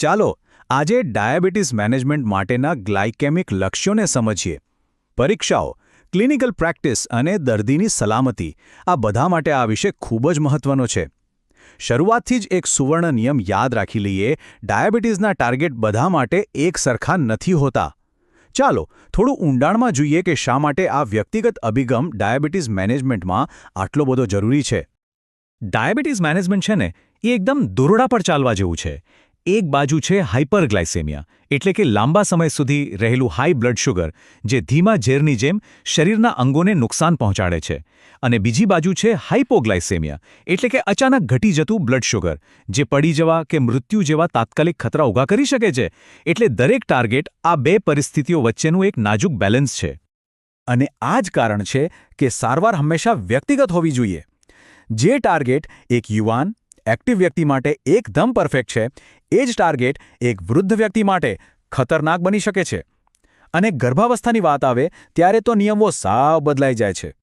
ચાલો, આજે diabetes management માટેના ગ્લાયકેમિક લક્ષ્યોને સમજીએ. પરીક્ષાઓ, ક્લિનિકલ પ્રેક્ટિસ અને દર્દીની સલામતી, આ બધા માટે આ વિષય ખૂબ જ મહત્વનો છે. શરૂઆતથી જ એક સુવર્ણ નિયમ યાદ રાખી લઈએ, ડાયાબિટીસના ટાર્ગેટ બધા માટે એક સરખા નથી હોતા. ચાલો, થોડું ઊંડાણમાં જોઈએ કે શા માટે આ વ્યક્તિગત અભિગમ ડાયાબિટીસ મેનેજમેન્ટમાં આટલો બધો જરૂરી છે. ડાયાબિટીસ મેનેજમેન્ટ છે ને, એ એકદમ દોરડા પર ચાલવા જેવું છે. એક બાજુ છે હાઇપરગ્લાયસેમિયા એટલે કે લાંબા સમય સુધી રહેલું હાઈ બ્લડ શુગર, જે ધીમા ઝેરની જેમ શરીરના અંગોને નુકસાન પહોંચાડે છે. અને બીજી બાજુ છે હાઇપોગ્લાયસેમિયા એટલે કે અચાનક ઘટી જતું બ્લડ શુગર, જે પડી જવા કે મૃત્યુ જેવા તાત્કાલિક ખતરા ઊભા કરી શકે છે. એટલે દરેક ટાર્ગેટ આ બે પરિસ્થિતિઓ વચ્ચેનું એક નાજુક બેલેન્સ છે. અને આ જ કારણ છે કે સારવાર હંમેશા વ્યક્તિગત હોવી જોઈએ. જે ટાર્ગેટ એક યુવાન એક્ટિવ વ્યક્તિ માટે એકદમ પરફેક્ટ છે. એ જ ટાર્ગેટ એક વૃદ્ધ વ્યક્તિ માટે ખતરનાક બની શકે છે. અને ગર્ભાવસ્થાની વાત આવે ત્યારે તો નિયમો સાવ બદલાઈ જાય છે.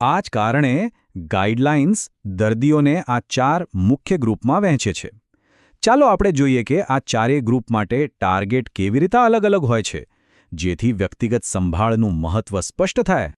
આ જ કારણે ગાઈડલાઇન્સ દર્દીઓને આ ચાર મુખ્ય ગ્રુપમાં વહેંચે છે. ચાલો આપણે જોઈએ કે આ ચારેય ગ્રુપ માટે ટાર્ગેટ કેવી રીતે અલગ અલગ હોય છે. જેથી વ્યક્તિગત સંભાળનું મહત્વ સ્પષ્ટ થાય.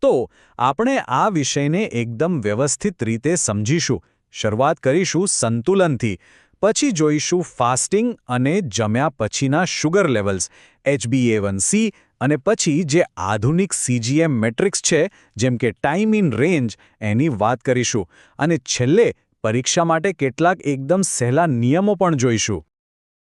તો આપણે આ વિષયને એકદમ વ્યવસ્થિત રીતે સમજીશું. શરૂઆત કરીશું સંતુલનથી. પછી જોઈશું ફાસ્ટિંગ અને જમ્યા પછીના શુગર લેવલ્સ એચબીએવનસી અને પછી જે આધુનિક સીજીએમ મેટ્રિક્સ છે, જેમ કે ટાઈમ ઇન રેન્જ, એની વાત કરીશું. અને છેલ્લે પરીક્ષા માટે કેટલાક એકદમ સહેલા નિયમો પણ જોઈશું.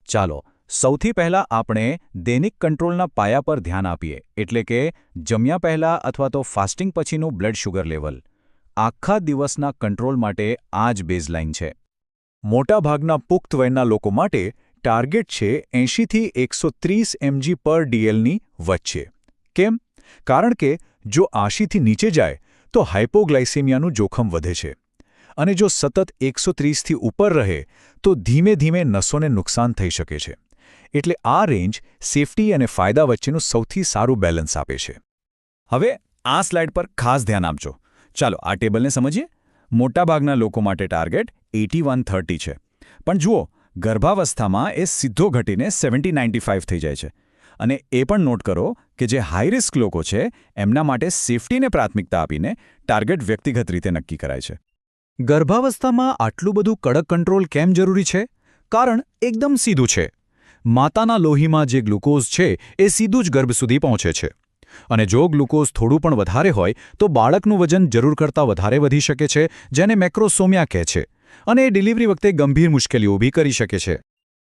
ચાલો, સૌથી પહેલાં આપણે દૈનિક કંટ્રોલના પાયા પર ધ્યાન આપીએ, એટલે કે જમ્યા પહેલાં અથવા તો ફાસ્ટિંગ પછીનું બ્લડ શુગર લેવલ. આખા દિવસના કંટ્રોલ માટે આ જ બેઝલાઇન છે. મોટાભાગના પુખ્ત વયના લોકો માટે ટાર્ગેટ છે એંશીથી એકસો ત્રીસ એમજી પર ડીએલની વચ્ચે. કેમ? કારણ કે જો આશીથી નીચે જાય, તો હાઇપોગ્લાઇસેમિયાનું જોખમ વધે છે. અને જો સતત એકસો ત્રીસથી ઉપર રહે, તો ધીમે ધીમે નસોને નુકસાન થઈ શકે છે. એટલે આ રેન્જ સેફટી અને ફાયદા વચ્ચેનું સૌથી સારું બેલેન્સ આપે છે. હવે આ સ્લાઇડ પર ખાસ ધ્યાન આપજો. ચાલો, આ ટેબલને સમજીએ. મોટાભાગના લોકો માટે ટાર્ગેટ એટી વન થર્ટી છે. પણ જુઓ, ગર્ભાવસ્થામાં એ સીધો ઘટીને સેવન્ટી નાઇન્ટી ફાઇવ થઈ જાય છે. અને એ પણ નોટ કરો કે જે હાઈ રિસ્ક લોકો છે, એમના માટે સેફટીને પ્રાથમિકતા આપીને ટાર્ગેટ વ્યક્તિગત રીતે નક્કી કરાય છે. ગર્ભાવસ્થામાં આટલું બધું કડક કંટ્રોલ કેમ જરૂરી છે? કારણ એકદમ સીધું છે. માતાના લોહીમાં જે ગ્લુકોઝ છે, એ સીધું જ ગર્ભ સુધી પહોંચે છે. અને જો ગ્લુકોઝ થોડું પણ વધારે હોય, તો બાળકનું વજન જરૂર કરતાં વધારે વધી શકે છે, જેને મેક્રોસોમિયા કહે છે. અને એ ડિલિવરી વખતે ગંભીર મુશ્કેલીઓ ઊભી કરી શકે છે.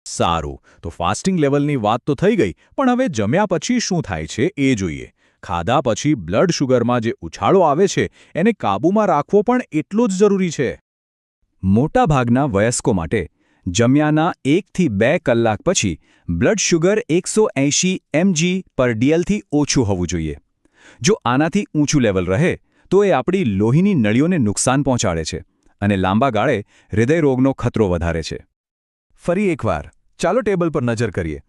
સારું, તો ફાસ્ટિંગ લેવલની વાત તો થઈ ગઈ, પણ હવે જમ્યા પછી શું થાય છે એ જોઈએ. ખાધા પછી બ્લડ શુગરમાં જે ઉછાળો આવે છે, એને કાબૂમાં રાખવો પણ એટલો જ જરૂરી છે. મોટાભાગના વયસ્કો માટે જમ્યાના એકથી બે કલાક પછી બ્લડ શુગર એકસો એંશી એમજી પર ડીએલથી ઓછું હોવું જોઈએ. જો આનાથી ઊંચું લેવલ રહે, તો એ આપણી લોહીની નળીઓને નુકસાન પહોંચાડે છે અને લાંબા ગાળે હૃદયરોગનો ખતરો વધારે છે. ફરી એકવાર, ચાલો ટેબલ પર નજર કરીએ.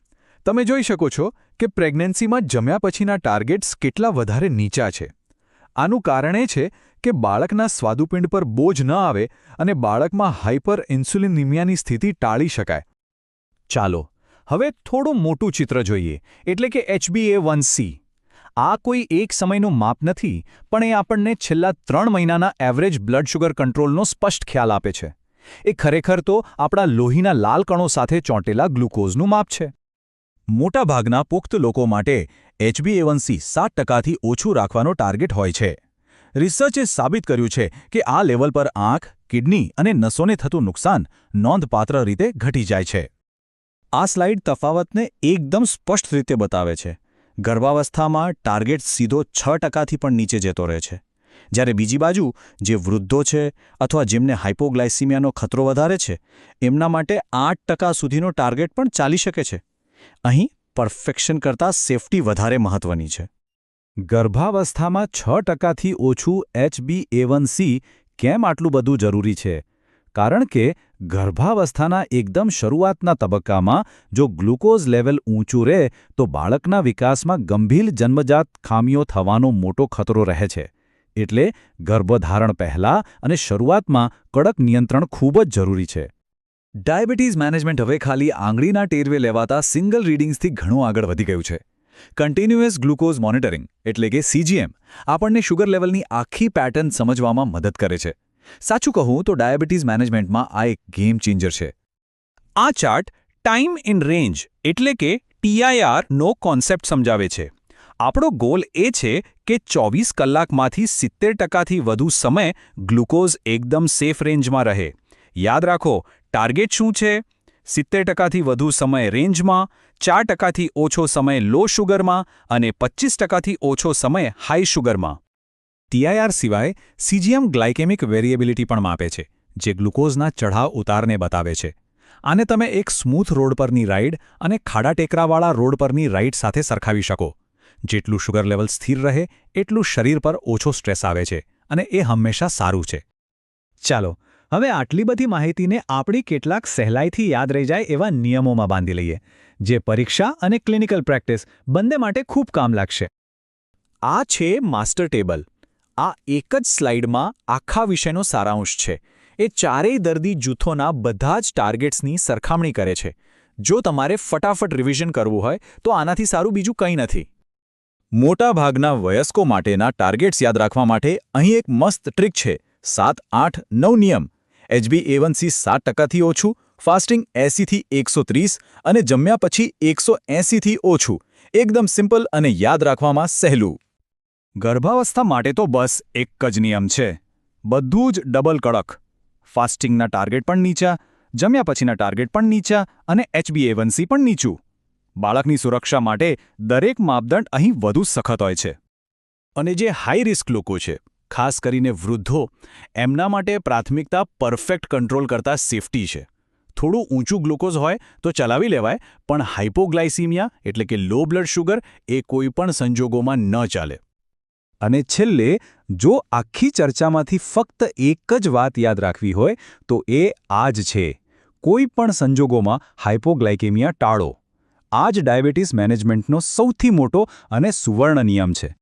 તમે જોઈ શકો છો કે પ્રેગ્નન્સીમાં જમ્યા પછીના ટાર્ગેટ્સ કેટલા વધારે નીચા છે. આનું કારણ એ છે કે બાળકના સ્વાદુપિંડ પર બોજ ન આવે અને બાળકમાં હાઇપર ઇન્સ્યુલિનિમિયાની સ્થિતિ ટાળી શકાય. ચાલો, હવે થોડું મોટું ચિત્ર જોઈએ, એટલે કે એચબીએ વન સી. આ કોઈ એક સમયનું માપ નથી, પણ એ આપણને છેલ્લા ત્રણ મહિનાના એવરેજ બ્લડ શુગર કંટ્રોલનો સ્પષ્ટ ખ્યાલ આપે છે. એ ખરેખર તો આપણા લોહીના લાલ કણો સાથે ચોંટેલા ગ્લુકોઝનું માપ છે. મોટાભાગના પુખ્ત લોકો માટે એચબીએવનસી સાત ટકાથી ઓછું રાખવાનો ટાર્ગેટ હોય છે. રિસર્ચે સાબિત કર્યું છે કે આ લેવલ પર આંખ, કિડની અને નસોને થતું નુકસાન નોંધપાત્ર રીતે ઘટી જાય છે. આ સ્લાઇડ તફાવતને એકદમ સ્પષ્ટ રીતે બતાવે છે. ગર્ભાવસ્થામાં ટાર્ગેટ સીધો છ ટકાથી પણ નીચે જતો રહે છે. જ્યારે બીજી બાજુ, જે વૃદ્ધો છે અથવા જેમને હાઇપોગ્લાયસીમિયાનો ખતરો વધારે છે, એમના માટે આઠ ટકા સુધીનો ટાર્ગેટ પણ ચાલી શકે છે. અહીં પરફેક્શન કરતાં સેફટી વધારે મહત્વની છે. ગર્ભાવસ્થામાં છ ટકાથી ઓછું એચબીએવનસી કેમ આટલું બધું જરૂરી છે? કારણ કે ગર્ભાવસ્થાના એકદમ શરૂઆતના તબક્કામાં જો ગ્લુકોઝ લેવલ ઊંચું રહે તો બાળકના વિકાસમાં ગંભીર જન્મજાત ખામીઓ થવાનો મોટો ખતરો રહે છે. એટલે ગર્ભધારણ પહેલાં અને શરૂઆતમાં કડક નિયંત્રણ ખૂબ જ જરૂરી છે. ડાયાબિટીસ મેનેજમેન્ટ હવે ખાલી આંગળીના ટેરવે લેવાતા સિંગલ રીડિંગ્સથી ઘણું આગળ વધી ગયું છે. કન્ટિન્યુઅસ ગ્લુકોઝ મોનિટરિંગ એટલે કે સીજીએમ આપણને શુગર લેવલની આખી પેટર્ન સમજવામાં મદદ કરે છે. સાચું કહું તો ડાયાબિટીસ મેનેજમેન્ટમાં આ એક ગેમ ચેન્જર છે. આ ચાર્ટ ટાઈમ ઇન રેન્જ એટલે કે ટીઆઈઆરનો કોન્સેપ્ટ સમજાવે છે. આપણો ગોલ એ છે કે ચોવીસ કલાકમાંથી સિત્તેર ટકાથી વધુ સમય ગ્લુકોઝ એકદમ સેફ રેન્જમાં રહે. યાદ રાખો ટાર્ગેટ શું છે? સિત્તેર ટકાથી વધુ સમય રેન્જમાં, ચાર ટકાથી ઓછો સમય લો શુગરમાં અને પચીસ ટકાથી ઓછો સમય હાઈ શુગરમાં ટીઆઈઆર સિવાય સીજીએમ ગ્લાયકેમિક વેરિએબિલિટી પણ માપે છે, જે ગ્લુકોઝના ચઢાવ ઉતારને બતાવે છે. આને તમે એક સ્મૂથ રોડ પરની રાઈડ અને ખાડા ટેકરાવાળા રોડ પરની રાઈડ સાથે સરખાવી શકો. જેટલું શુગર લેવલ સ્થિર રહે, એટલું શરીર પર ઓછો સ્ટ્રેસ આવે છે અને એ હંમેશા સારું છે. ચાલો હવે આટલી બધી માહિતીને આપણી કેટલાક સહેલાઈથી યાદ રહી જાય એવા નિયમોમાં બાંધી લઈએ, જે પરીક્ષા અને ક્લિનિકલ પ્રેક્ટિસ બંને માટે ખૂબ કામ લાગશે. આ છે માસ્ટર ટેબલ. આ એક જ સ્લાઇડમાં આખા વિષયનો સારાંશ છે. એ ચારેય દર્દી જૂથોના બધા જ ટાર્ગેટ્સની સરખામણી કરે છે. જો તમારે ફટાફટ રિવિઝન કરવું હોય, તો આનાથી સારું બીજું કંઈ નથી. મોટાભાગના વયસ્કો માટેના ટાર્ગેટ્સ યાદ રાખવા માટે અહીં એક મસ્ત ટ્રીક છે, સાત આઠ નવ નિયમ. એચબી એવનસી સાત ટકાથી ઓછું, ફાસ્ટિંગ એંસીથી એકસો ત્રીસ અને જમ્યા પછી એકસો એંસીથી ઓછું. એકદમ સિમ્પલ અને યાદ રાખવામાં સહેલું. ગર્ભાવસ્થા માટે તો બસ એક જ નિયમ છે. બધું જ ડબલ કડક. ફાસ્ટિંગના ટાર્ગેટ પણ નીચા, જમ્યા પછીના ટાર્ગેટ પણ નીચા અને એચબી એવનસી પણ નીચું. બાળકની સુરક્ષા માટે દરેક માપદંડ અહીં વધુ સખત હોય છે. અને જે હાઈ રિસ્ક લોકો છે ખાસ કરીને વૃદ્ધો, એમના માટે પ્રાથમિકતા પરફેક્ટ કંટ્રોલ કરતાં સેફટી છે. થોડું ઊંચું ગ્લુકોઝ હોય તો ચલાવી લેવાય, પણ હાઇપોગ્લાયસીમિયા એટલે કે લો બ્લડ શુગર એ કોઈપણ સંજોગોમાં ન ચાલે. અને છેલ્લે, જો આખી ચર્ચામાંથી ફક્ત એક જ વાત યાદ રાખવી હોય, તો એ આ જ છે. કોઈ પણ સંજોગોમાં હાઇપોગ્લાઇકેમિયા ટાળો. આ જ ડાયાબિટીસ મેનેજમેન્ટનો સૌથી મોટો અને સુવર્ણ નિયમ છે.